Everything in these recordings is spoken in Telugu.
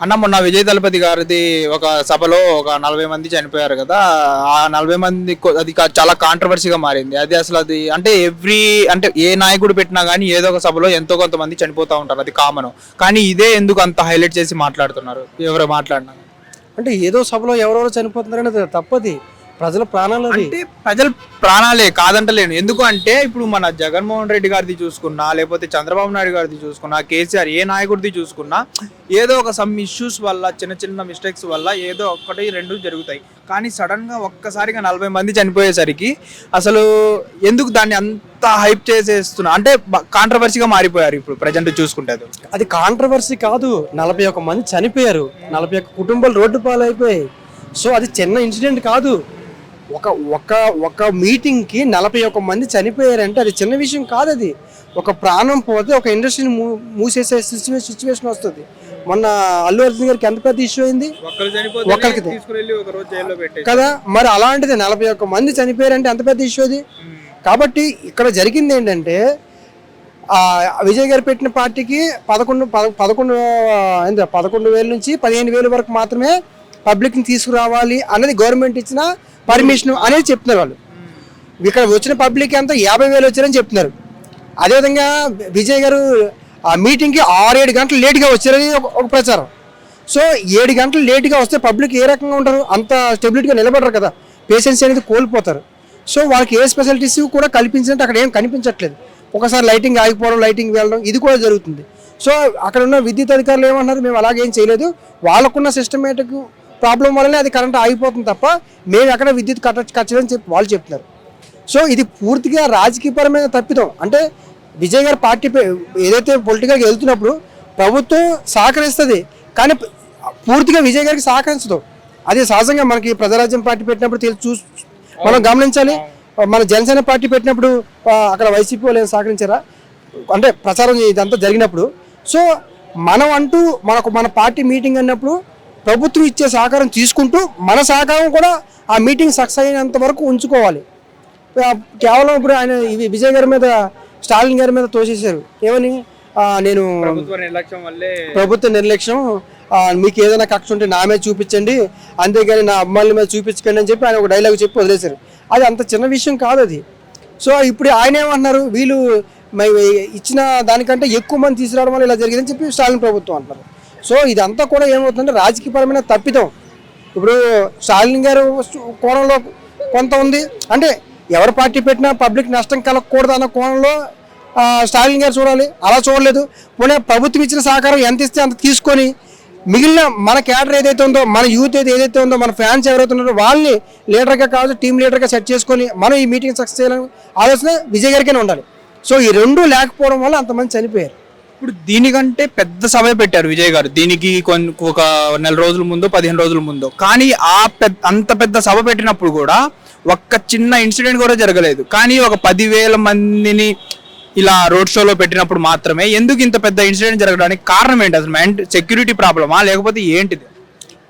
అన్న మొన్న విజయ దళపతి గారిది ఒక సభలో ఒక నలభై మంది చనిపోయారు కదా. ఆ నలభై మంది అది చాలా కాంట్రవర్సీగా మారింది. అది అసలు అది అంటే ఎవ్రీ అంటే ఏ నాయకుడు పెట్టినా కానీ ఏదో ఒక సభలో ఎంతో కొంతమంది చనిపోతూ ఉంటారు. అది కామన్ కానీ ఇదే ఎందుకు అంత హైలైట్ చేసి మాట్లాడుతున్నారు? ఎవరు మాట్లాడినా అంటే ఏదో సభలో ఎవరెవరు చనిపోతున్నారని అది తప్పది. ప్రజల ప్రాణాలు అంటే ప్రజల ప్రాణాలే కాదంటలేను. ఎందుకు అంటే ఇప్పుడు మన జగన్మోహన్ రెడ్డి గారిది చూసుకున్నా లేకపోతే చంద్రబాబు నాయుడు గారిది చూసుకున్నా కేసీఆర్ ఏ నాయకుడిది చూసుకున్నా ఏదో ఒక సమ్ ఇష్యూస్ వల్ల చిన్న చిన్న మిస్టేక్స్ వల్ల ఏదో ఒకటి రెండు జరుగుతాయి. కానీ సడన్గా ఒక్కసారిగా నలభై మంది చనిపోయేసరికి అసలు ఎందుకు దాన్ని అంత హైప్ చేసేస్తున్నా? అంటే కాంట్రవర్సీగా మారిపోయారు ఇప్పుడు ప్రజెంట్ చూసుకుంటే అది. కాంట్రవర్సీ కాదు. నలభై ఒక్క మంది చనిపోయారు. నలభై ఒక్క కుటుంబాలు రోడ్డు పాలైపోయాయి. సో అది చిన్న ఇన్సిడెంట్ కాదు. ఒక ఒక ఒక మీటింగ్కి నలభై ఒక్క మంది చనిపోయారంటే అది చిన్న విషయం కాదు అది. ఒక ప్రాణం పోతే ఒక ఇండస్ట్రీని మూ మూసేసే సిచ్యువేషన్ సిచ్యువేషన్ వస్తుంది. మొన్న అల్లు అర్జున్ గారికి ఎంత పెద్ద ఇష్యూ అయింది? ఒక్కరికి ఒక పెట్టేసి. కదా మరి అలాంటిది నలభై ఒక్క మంది చనిపోయారంటే ఎంత పెద్ద ఇష్యూ అది? కాబట్టి ఇక్కడ జరిగింది ఏంటంటే విజయ్ గారు పెట్టిన పార్టీకి పదకొండు పద- పదకొండు పదకొండు వేల నుంచి పదిహేను వేల వరకు మాత్రమే పబ్లిక్ని తీసుకురావాలి అనేది గవర్నమెంట్ ఇచ్చిన పర్మిషన్ అనేది చెప్తున్నారు వాళ్ళు. ఇక్కడ వచ్చిన పబ్లిక్ అంతా యాభై వేలు వచ్చారని చెప్తున్నారు. అదేవిధంగా విజయ్ గారు ఆ మీటింగ్కి ఆరు ఏడు గంటలు లేట్గా వచ్చారని ఒక ప్రచారం. సో ఏడు గంటలు లేట్గా వస్తే పబ్లిక్ ఏ రకంగా ఉంటారు? అంత స్టెబిలిటీగా నిలబడరు కదా. పేషెన్స్ అనేది కోల్పోతారు. సో వాళ్ళకి ఏ స్పెషాలిటీస్ కూడా కల్పించినట్టు అక్కడ ఏం కనిపించట్లేదు. ఒకసారి లైటింగ్ ఆగిపోవడం లైటింగ్ వెళ్ళడం ఇది కూడా జరుగుతుంది. సో అక్కడ ఉన్న విద్యుత్ అధికారులు ఏమన్నారు మేము అలాగేం చేయలేదు. వాళ్ళకున్న సిస్టమేటిక్ ప్రాబ్లం వల్లనే అది కరెంట్ ఆగిపోతుంది తప్ప మేము ఎక్కడ విద్యుత్ కట్ట కట్టదని చెప్పి వాళ్ళు చెప్తున్నారు. సో ఇది పూర్తిగా రాజకీయపరమైన తప్పిదం. అంటే విజయ్ గారి పార్టీ ఏదైతే పొలిటికల్గా వెళ్తున్నప్పుడు ప్రభుత్వం సహకరిస్తుంది కానీ పూర్తిగా విజయ్ గారికి సహకరించదు. అది సహజంగా మనకి ప్రజారాజ్యం పార్టీ పెట్టినప్పుడు తెలు- చూ మనం గమనించాలి. మన జనసేన పార్టీ పెట్టినప్పుడు అక్కడ వైసీపీ వాళ్ళు ఏం సహకరించారా? అంటే ప్రచారం ఇదంతా జరిగినప్పుడు. సో మనం అంటూ మనకు మన పార్టీ మీటింగ్ అన్నప్పుడు ప్రభుత్వం ఇచ్చే సహకారం తీసుకుంటూ మన సహకారం కూడా ఆ మీటింగ్ సక్సెస్ అయినంత వరకు ఉంచుకోవాలి. కేవలం ఇప్పుడు ఆయన ఇవి విజయ్ గారి మీద స్టాలిన్ గారి మీద తోసేశారు. ఏమని? నేను ప్రభుత్వ నిర్లక్ష్యం మీకు ఏదైనా కక్ష ఉంటే నా మీద చూపించండి అంతేగాని నా అమ్మాయిల మీద చూపించకండి అని చెప్పి ఆయన ఒక డైలాగ్ చెప్పి వదిలేశారు. అది అంత చిన్న విషయం కాదు అది. సో ఇప్పుడు ఆయన ఏమంటున్నారు? వీళ్ళు ఇచ్చిన దానికంటే ఎక్కువ మంది తీసుకురావడం వల్ల ఇలా జరిగిందని చెప్పి స్టాలిన్ ప్రభుత్వం అంటున్నారు. సో ఇదంతా కూడా ఏమవుతుందంటే రాజకీయపరమైన తప్పిదం. ఇప్పుడు స్టాలిన్ గారు కోణంలో కొంత ఉంది. అంటే ఎవరు పార్టీ పెట్టినా పబ్లిక్ నష్టం కలగకూడదు అన్న కోణంలో స్టాలిన్ గారు చూడాలి. అలా చూడలేదు. పోనీ ప్రభుత్వం ఇచ్చిన సహకారం ఎంత ఇస్తే అంత తీసుకొని మిగిలిన మన క్యాడర్ ఏదైతే ఉందో మన యూత్ ఏది ఏదైతే ఉందో మన ఫ్యాన్స్ ఎవరైతే ఉన్నారో వాళ్ళని లీడర్గా కావచ్చు టీం లీడర్గా సెట్ చేసుకొని మనం ఈ మీటింగ్ సక్సెస్ చేయాలని ఆలోచన విజయ్ గారికైనా ఉండాలి. సో ఈ రెండూ లేకపోవడం వల్ల అంతమంది చనిపోయారు. ఇప్పుడు దీనికంటే పెద్ద సభ పెట్టారు విజయ్ గారు. దీనికి కొన్ని ఒక నెల రోజుల ముందు పదిహేను రోజుల ముందు. కానీ ఆ పెద్ద అంత పెద్ద సభ పెట్టినప్పుడు కూడా ఒక్క చిన్న ఇన్సిడెంట్ కూడా జరగలేదు. కానీ ఒక పదివేల మందిని ఇలా రోడ్ షోలో పెట్టినప్పుడు మాత్రమే ఎందుకు ఇంత పెద్ద ఇన్సిడెంట్ జరగడానికి కారణం ఏంటి? అసలు సెక్యూరిటీ ప్రాబ్లమా? లేకపోతే ఏంటిది?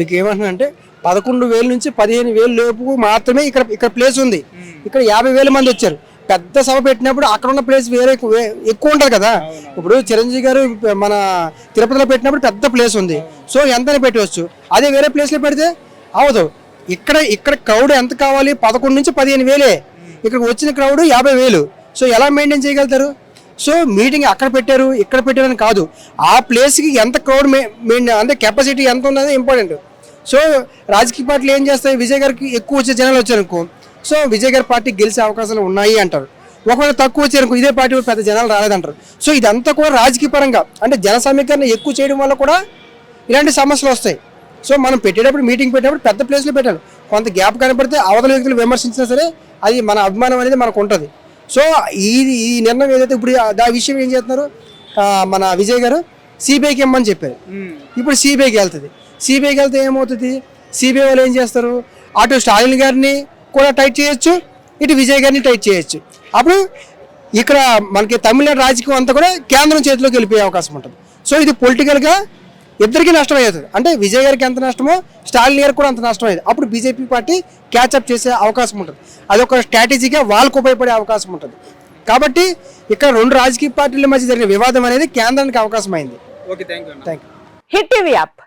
మీకు ఏమంటున్నా అంటే పదకొండు వేల నుంచి పదిహేను వేలు లోపు మాత్రమే ఇక్కడ ఇక్కడ ప్లేస్ ఉంది. ఇక్కడ యాభై వేల మంది వచ్చారు. పెద్ద సభ పెట్టినప్పుడు అక్కడ ఉన్న ప్లేస్ వేరే ఎక్కువ ఉంటుంది కదా. ఇప్పుడు చిరంజీవి గారు మన తిరుపతిలో పెట్టినప్పుడు పెద్ద ప్లేస్ ఉంది. సో ఎంతైనా పెట్టవచ్చు. అదే వేరే ప్లేస్లో పెడితే అవదు ఇక్కడ ఇక్కడ క్రౌడ్ ఎంత కావాలి? పదకొండు నుంచి పదిహేను వేలే. ఇక్కడ వచ్చిన క్రౌడ్ యాభై వేలు. సో ఎలా మెయింటైన్ చేయగలుగుతారు? సో మీటింగ్ అక్కడ పెట్టారు ఇక్కడ పెట్టారని కాదు. ఆ ప్లేస్కి ఎంత క్రౌడ్ మెయిన్ అంటే కెపాసిటీ ఎంత ఉన్నది ఇంపార్టెంట్ సో రాజకీయ పార్టీలు ఏం చేస్తాయి? విజయ్ గారికి ఎక్కువ వచ్చే జనాలు వచ్చారనుకో సో విజయ్ గారి పార్టీ గెలిచే అవకాశాలు ఉన్నాయి అంటారు. ఒకవేళ తక్కువ వచ్చారనుకో ఇదే పార్టీ పెద్ద జనాలు రాలేదంటారు. సో ఇదంతా కూడా రాజకీయ పరంగా అంటే జన సమీకరణ ఎక్కువ చేయడం వల్ల కూడా ఇలాంటి సమస్యలు వస్తాయి. సో మనం పెట్టేటప్పుడు మీటింగ్ పెట్టేటప్పుడు పెద్ద ప్లేస్లో పెట్టాలి. కొంత గ్యాప్ కనపడితే అవతల వ్యక్తులు విమర్శించినా సరే అది మన అభిమానం అనేది మనకు ఉంటుంది. సో ఈ ఈ నిర్ణయం ఏదైతే ఇప్పుడు ఆ- దా విషయం ఏం చేస్తున్నారు? మన విజయ్ గారు సిబిఐకి ఇమ్మని చెప్పారు. ఇప్పుడు సిబిఐకి వెళ్తుంది. సిబిఐకి వెళ్తే ఏమవుతుంది? సిబిఐ వాళ్ళు ఏం చేస్తారు? అటు స్టాలిన్ గారిని కూడా టైట్ చేయొచ్చు ఇటు విజయ్ గారిని టైట్ చేయొచ్చు. అప్పుడు ఇక్కడ మనకి తమిళనాడు రాజకీయం అంతా కూడా కేంద్రం చేతిలోకి వెళ్ళిపోయే అవకాశం ఉంటుంది. సో ఇది పొలిటికల్గా ఇద్దరికీ నష్టం అవుతుంది. అంటే విజయ్ గారికి ఎంత నష్టమో స్టాలిన్ గారికి కూడా అంత నష్టం అయ్యేది. అప్పుడు బీజేపీ పార్టీ క్యాచప్ చేసే అవకాశం ఉంటుంది. అదొక స్ట్రాటజీగా వాళ్ళకు ఉపయోగపడే అవకాశం ఉంటుంది. కాబట్టి ఇక్కడ రెండు రాజకీయ పార్టీల మధ్య జరిగిన వివాదం అనేది కేంద్రానికి అవకాశం అయింది. Okay thank you thank you Hit TV app